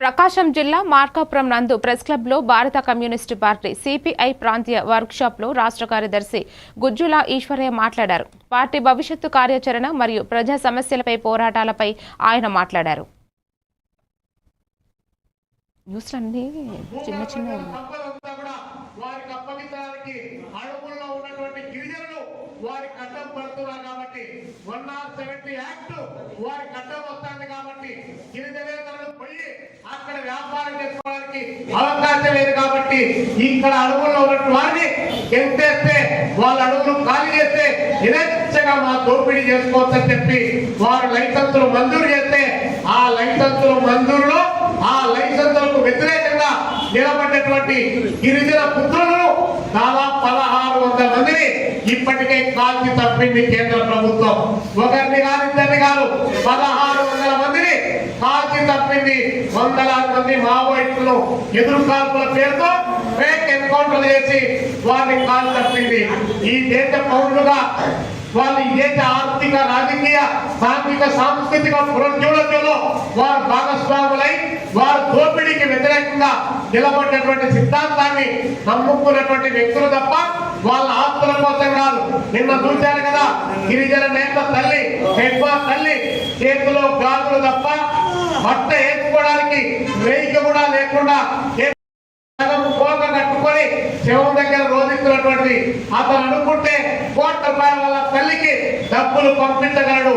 ప్రకాశం జిల్లా మార్కాపురం నందు ప్రెస్ క్లబ్లో భారత కమ్యూనిస్టు పార్టీ సిపిఐ ప్రాంతీయ వర్క్ షాప్లో రాష్ట్ర కార్యదర్శి గుజ్జుల ఈశ్వరయ్య మాట్లాడారు. పార్టీ భవిష్యత్తు కార్యాచరణ మరియు ప్రజా సమస్యలపై పోరాటాలపై ఆయన మాట్లాడారు. చిన్న చిన్న వారి వారికి అడ్డం పడుతున్నారు కాబట్టి వన్ నాట్ సెవెంటీ యాక్ట్ వారికి అడ్డం వస్తుంది కాబట్టి పోయి అక్కడ వ్యాపారం చేసుకోవడానికి అవకాశం లేదు కాబట్టి ఇక్కడ అడుగుల్లో ఉన్నట్టు వారిని ఎంతేస్తే వాళ్ళ అడుగులు ఖాళీ చేస్తే నిరచ్చగా మా దోపిడీ చేసుకోవచ్చని చెప్పి వారు లైసెన్సులు మంజూరు చేస్తే ఆ లైసెన్సులు మంజూరులో ఆ లైసెన్సులకు వ్యతిరేకంగా నిలబడినటువంటి గిరిజన పుత్రులు దాదాపు పదహారు వందల మందిని ఇప్పటికే కాల్చి తప్పింది కేంద్ర ప్రభుత్వం. ఒకరిని కాదు ఇద్దరిని కాదు. పదహారు వందల మందిని కాల్చి తప్పింది. వందలాది మంది మావోయిస్టులు ఎదురు కాల్పుల పేరుతో ఫేక్ ఎన్కౌంటర్లు చేసి వారిని కాల్ తప్పింది. ఈ దేశ పౌరులుగా వాళ్ళు ఈ దేశ ఆర్థిక రాజకీయ సాంఘిక సాంస్కృతిక పునరుజ్జీవనంలో వారు భాగస్వాములై వారు దోపిడీకి వ్యతిరేకంగా నిలబడినటువంటి సిద్ధాంతాన్ని నమ్ముకున్నటువంటి వ్యక్తులు తప్ప వాళ్ళ నిన్న చూశారు కదా గిరిజన నేత తల్లి హెడ్మ తల్లి చేతిలో గాజులు తప్ప బట్ట వేసుకోవడానికి వేయిక కూడా లేకుండా పోక కట్టుకొని శవం దగ్గర రోధిస్తున్నటువంటి అతను అనుకుంటే కోట్ల రూపాయల వాళ్ళ తల్లికి డబ్బులు పంపించగలడు.